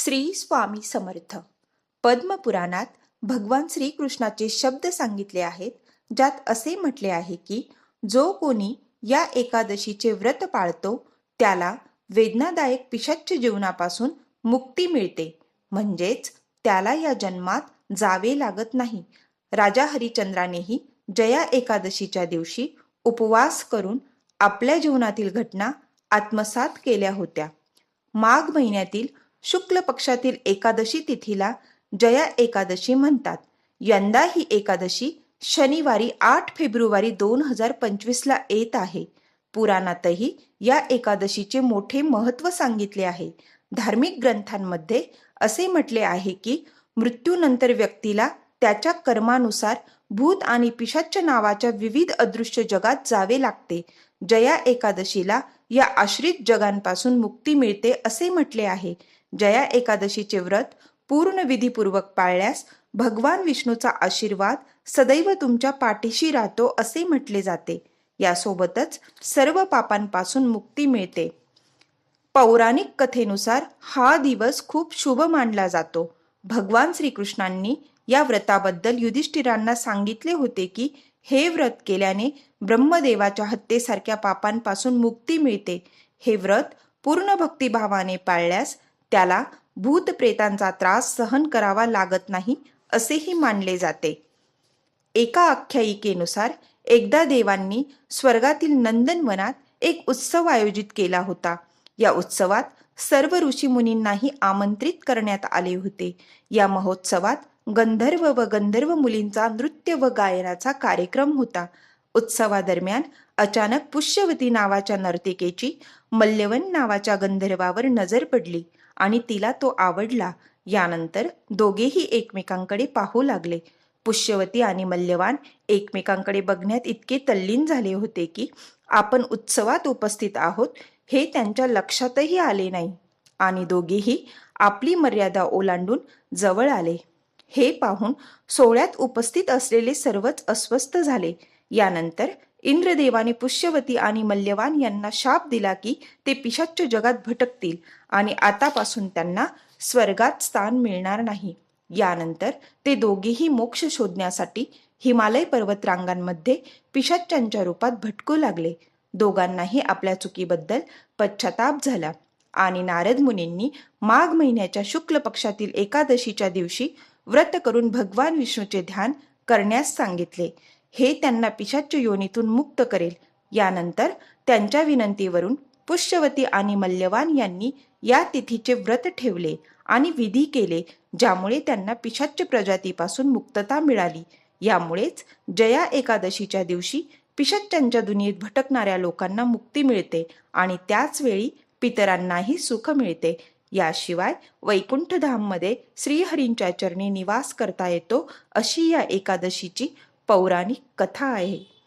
श्री स्वामी समर्थ. पद्मपुराणात भगवान श्रीकृष्णाचे शब्द सांगितले आहेत ज्यात असे म्हटले आहे की जो कोणी या एकादशीचे व्रत पाळतो त्याला वेदनादायक पिशच्च जीवनापासून मुक्ती मिळते. म्हणजेच त्याला या जन्मात जावे लागत नाही. राजा हरिचंद्रानेही जया एकादशीच्या दिवशी उपवास करून आपल्या जीवनातील घटना आत्मसात केल्या होत्या. माघ महिन्यातील शुक्ल पक्षातील एकादशी तिथीला जया एकादशी म्हणतात. यंदा ही एकादशी शनिवारी आठ फेब्रुवारी दोन हजार पंचवीसला येत आहे. पुराणातही या एकादशीचे मोठे महत्त्व सांगितले आहे. धार्मिक ग्रंथांमध्ये असे म्हटले आहे की मृत्यूनंतर व्यक्तीला त्याच्या कर्मानुसार भूत आणि पिशाच्च नावाच्या विविध अदृश्य जगात जावे लागते. जया एकादशीला या आश्रित जगांपासून मुक्ती मिळते असे म्हटले आहे. जया एकादशीचे व्रत पूर्ण विधीपूर्वक पाळल्यास भगवान विष्णूचा आशीर्वाद सदैव तुमच्या पाठीशी राहतो असे म्हटले जाते. यासोबतच सर्व पापांपासून मुक्ती मिळते. पौराणिक कथेनुसार हा दिवस खूप शुभ मानला जातो. भगवान श्रीकृष्णांनी या व्रताबद्दल युधिष्ठिरांना सांगितले होते की हे व्रत केल्याने ब्रह्मदेवाच्या हत्येसारख्या पापांपासून मुक्ती मिळते. हे व्रत पूर्ण भक्तिभावाने पाळल्यास त्याला भूत प्रेतांचा त्रास सहन करावा लागत नाही असेही मानले जाते. एका आख्यायिकेनुसार एकदा देवांनी स्वर्गातील नंदनवनात एक उत्सव आयोजित केला होता. या उत्सवात सर्व ऋषीमुनींनाही आमंत्रित करण्यात आले होते. या महोत्सवात गंधर्व व गंधर्व मुलींचा नृत्य व गायनाचा कार्यक्रम होता. उत्सवादरम्यान अचानक पुष्यवती नावाच्या नर्तिकेची मल्यवन नावाच्या गंधर्वावर नजर पडली. आणि तिला तो आवडला. यानंतर दोघेही एकमेकांकडे पाहू लागले. पुष्यवती आणि मल्यवान एकमेकांकडे बघण्यात इतके तल्लीन झाले होते की आपण उत्सवात उपस्थित आहोत हे त्यांच्या लक्षातही आले नाही. आणि दोघेही आपली मर्यादा ओलांडून जवळ आले. हे पाहून सोहळ्यात उपस्थित असलेले सर्वच अस्वस्थ झाले. यानंतर इंद्रदेवाने पुष्यवती आणि मल्यवान यांना शाप दिला की ते पिशाच्य जगात भटकतील आणि आतापासून त्यांना स्वर्गात स्थान मिळणार नाही. यानंतर ते दोघेही मोक्ष शोधण्यासाठी हिमालय पर्वतरांगांमध्ये पिशाच्यांच्या रूपात भटकू लागले. दोघांनाही आपल्या चुकीबद्दल पश्चाताप झाला आणि नारद मुनींनी माघ महिन्याच्या शुक्ल पक्षातील एकादशीच्या दिवशी व्रत करून भगवान विष्णूचे ध्यान करण्यास सांगितले. हे त्यांना पिशाच्य योनीतून मुक्त करेल. यानंतर त्यांच्या विनंतीवरून पुष्यवती आणि मल्यवान यांनी या तिथीचे व्रत ठेवले आणि विधी केले ज्यामुळे त्यांना पिशाच्य प्रजातीपासून मुक्तता मिळाली. यामुळेच जया एकादशीच्या दिवशी पिशाच्यांच्या दुनियेत भटकणाऱ्या लोकांना मुक्ती मिळते आणि त्याचवेळी पितरांनाही सुख मिळते. याशिवाय वैकुंठधाममध्ये श्रीहरींच्या चरणी निवास करता येतो अशी या एकादशीची पौराणिक कथा आहे.